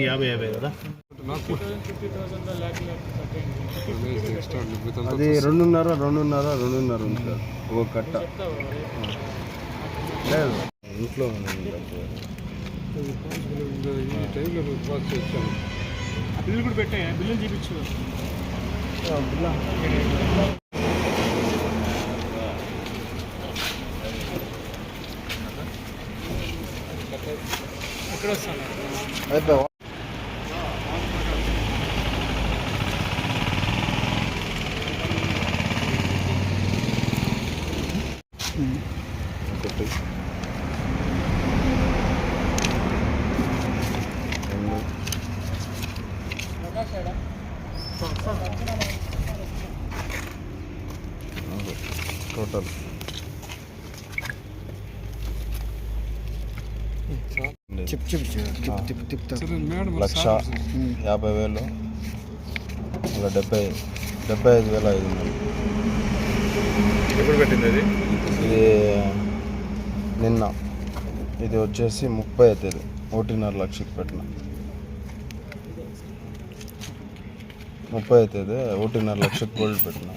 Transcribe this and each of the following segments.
యాభై యాభై కదా? అది రెండున్నర రెండున్నర రెండున్నర ఉంది సార్. ఒక కట్ట. లేదు. ఇంట్లో బిల్లు కూడా పెట్టాయా? బిల్లు చూపించు. ఎక్కడ వస్తాను అయిపోయా ఒకటి రెండు నాలుగు. టోటల్ లక్ష యాభై వేలు. ఇంకా డెబ్బై డెబ్బై ఐదు వేల ఐదు వందలు ఎప్పుడు పెట్టింది అది? ఇది నిన్న. ఇది వచ్చేసి ముప్పై అవుతుంది ఒకటిన్నర లక్షకి పెట్టిన. ముప్పై అవుతుంది ఒకటిన్నర లక్షకి గోల్డ్ పెట్టిన.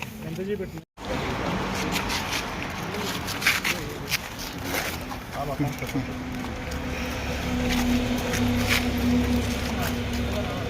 はい。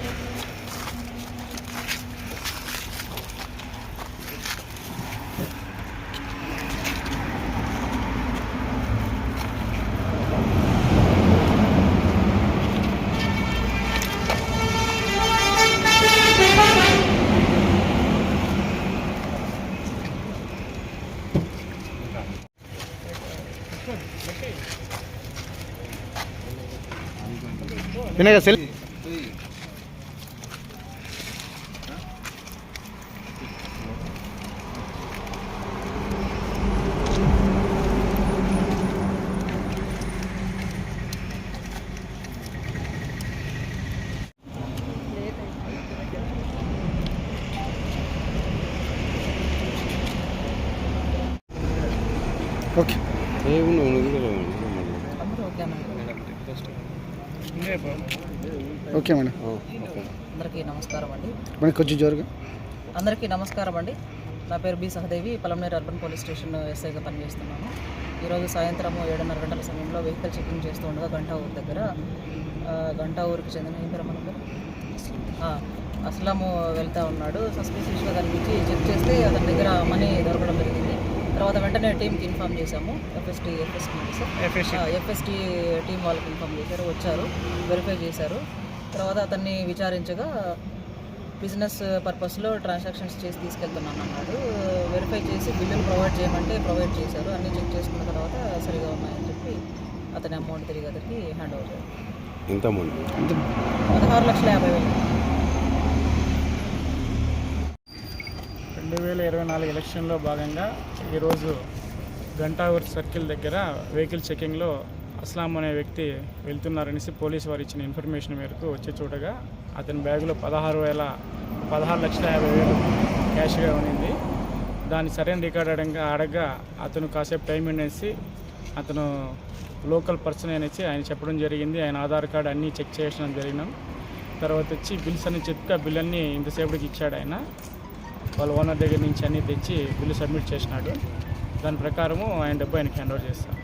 చూపెట్టింది Vinay cell okay okay madam. అందరికీ నమస్కారం అండి. మనకి కొంచెం జోరుగా. అందరికీ నమస్కారం అండి. నా పేరు B Sahadevi Palamaner urban police station ఎస్ఐగా పనిచేస్తున్నాను. ఈరోజు సాయంత్రం ఏడున్నర గంటల సమయంలో వెహికల్ చెకింగ్ చేస్తూ ఉండగా గంటా ఊరు దగ్గర గంటా ఊరికి చెందిన ఏం పేరు మన అస్లాము. వెళ్తా ఉన్నాడు. సస్పిషియస్గా కనిపించి చెక్ చేస్తే అతని దగ్గర మనీ దొరకడం జరిగింది. తర్వాత వెంటనే టీంకి ఇన్ఫామ్ చేశాము. F S T F S T. F S T team వాళ్ళకి ఇన్ఫామ్ చేశారు వచ్చారు వెరిఫై చేశారు. తర్వాత అతన్ని విచారించగా బిజినెస్ పర్పస్లో ట్రాన్సాక్షన్స్ చేసి తీసుకెళ్తున్నాను అన్నాడు. వెరిఫై చేసి బిల్లులు ప్రొవైడ్ చేయమంటే ప్రొవైడ్ చేశారు. అన్నీ చెక్ చేసుకున్న తర్వాత సరిగా ఉన్నాయని చెప్పి అతని అమౌంట్ తిరిగి అతనికి హ్యాండ్ ఓవర్ చేయాలి ఎంతమంది పదహారు లక్షల యాభై వేలు. రెండు వేల ఇరవై నాలుగు ఎలక్షన్లో భాగంగా ఈరోజు గంటావూర్ సర్కిల్ దగ్గర వెహికల్ చెకింగ్లో అస్లాం అనే వ్యక్తి వెళ్తున్నారనేసి పోలీసు వారు ఇచ్చిన ఇన్ఫర్మేషన్ మేరకు వచ్చి చూడగా అతని బ్యాగులో పదహారు వేల పదహారు లక్షల యాభై వేలు క్యాష్గా ఉన్నింది. దాన్ని సరైన రికార్డ్ అడగా అడగగా అతను కాసేపు టైం అనేసి అతను లోకల్ పర్సన్ అనేసి ఆయన చెప్పడం జరిగింది. ఆయన ఆధార్ కార్డు అన్నీ చెక్ చేయడం జరిగినాం. తర్వాత వచ్చి బిల్స్ అని చెప్తే ఆ బిల్ అన్నీ ఇంతసేపటికి ఇచ్చాడు ఆయన. వాళ్ళ ఓనర్ దగ్గర నుంచి అన్నీ తెచ్చి బిల్లు సబ్మిట్ చేసినాడు. దాని ప్రకారము ఆయన డబ్బు ఆయనకి హ్యాండ్ ఓవర్ చేస్తాను